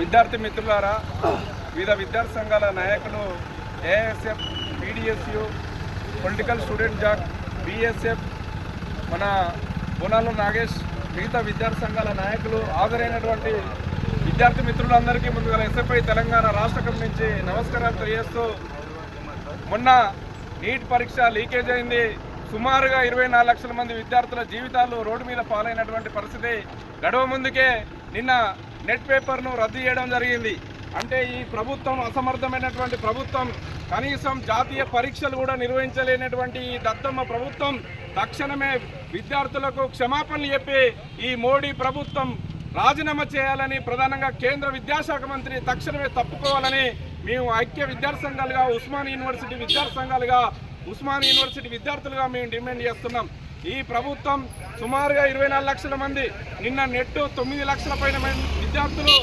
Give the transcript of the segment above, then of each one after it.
విద్యార్థి మిత్రులారా వివిధ విద్యార్థి సంఘాల నాయకులు ASF PDSU political student JAC BSF మన బోనాలు నాగేష్ మిగతా విద్యార్థి సంఘాల నాయకులు హాజరైనటువంటి విద్యార్థి మిత్రులందరికీ ముందుగా ఎస్ఎఫ్ఐ తెలంగాణ రాష్ట్ర కమిటీ నుంచి నమస్కారాలు తెలియజేస్తూ మొన్న నీట్ పరీక్ష లీకేజ్ అయింది. సుమారుగా ఇరవై నాలుగు లక్షల మంది విద్యార్థుల జీవితాలు రోడ్డు మీద పాలైనటువంటి పరిస్థితి గడవ ముందుకే నిన్న నెట్ పేపర్ను రద్దు చేయడం జరిగింది. అంటే ఈ ప్రభుత్వం అసమర్థమైనటువంటి ప్రభుత్వం కనీసం జాతీయ పరీక్షలు కూడా నిర్వహించలేనటువంటి ఈ దత్తమ్మ ప్రభుత్వం తక్షణమే విద్యార్థులకు క్షమాపణలు చెప్పి ఈ మోడీ ప్రభుత్వం రాజీనామా చేయాలని ప్రధానంగా కేంద్ర విద్యాశాఖ మంత్రి తక్షణమే తప్పుకోవాలని మేము ఐక్య విద్యార్థి సంఘాలుగా ఉస్మాన్ యూనివర్సిటీ విద్యార్థి సంఘాలుగా ఉస్మాన్ యూనివర్సిటీ విద్యార్థులుగా మేము డిమాండ్ చేస్తున్నాం. ఈ ప్రభుత్వం సుమారుగా ఇరవై నాలుగు లక్షల మంది నిన్న నెట్ తొమ్మిది లక్షల పైన మంది విద్యార్థులు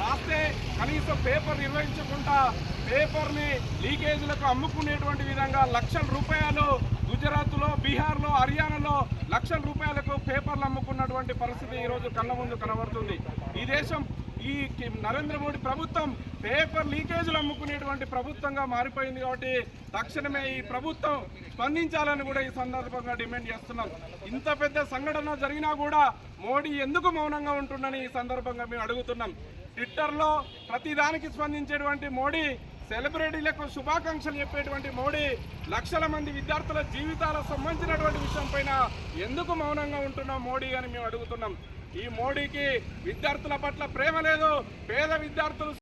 రాస్తే కనీసం పేపర్ నిర్వహించకుండా పేపర్ని లీకేజీలకు అమ్ముకునేటువంటి విధంగా లక్షల రూపాయలు గుజరాత్లో బీహార్లో హర్యానాలో లక్షల రూపాయలకు పేపర్లు అమ్ముకున్నటువంటి పరిస్థితి ఈరోజు కళ్ళ ముందు కనబడుతుంది. ఈ దేశం ఈ నరేంద్ర మోడీ ప్రభుత్వం పేపర్ లీకేజీలు అమ్ముకునేటువంటి ప్రభుత్వంగా మారిపోయింది కాబట్టి తక్షణమే ఈ ప్రభుత్వం స్పందించాలని కూడా ఈ సందర్భంగా డిమాండ్ చేస్తున్నాం. ఇంత పెద్ద సంఘటన జరిగినా కూడా మోడీ ఎందుకు మౌనంగా ఉంటుందని ఈ సందర్భంగా మేము అడుగుతున్నాం. ట్విట్టర్లో ప్రతిదానికి స్పందించేటువంటి మోడీ సెలబ్రిటీలకు శుభాకాంక్షలు చెప్పేటువంటి మోడీ లక్షల మంది విద్యార్థుల జీవితాలకు సంబంధించినటువంటి విషయం పైన ఎందుకు మౌనంగా ఉంటున్నాం మోడీ అని మేము అడుగుతున్నాం. ఈ మోడీకి విద్యార్థుల పట్ల ప్రేమ లేదు. పేద విద్యార్థులు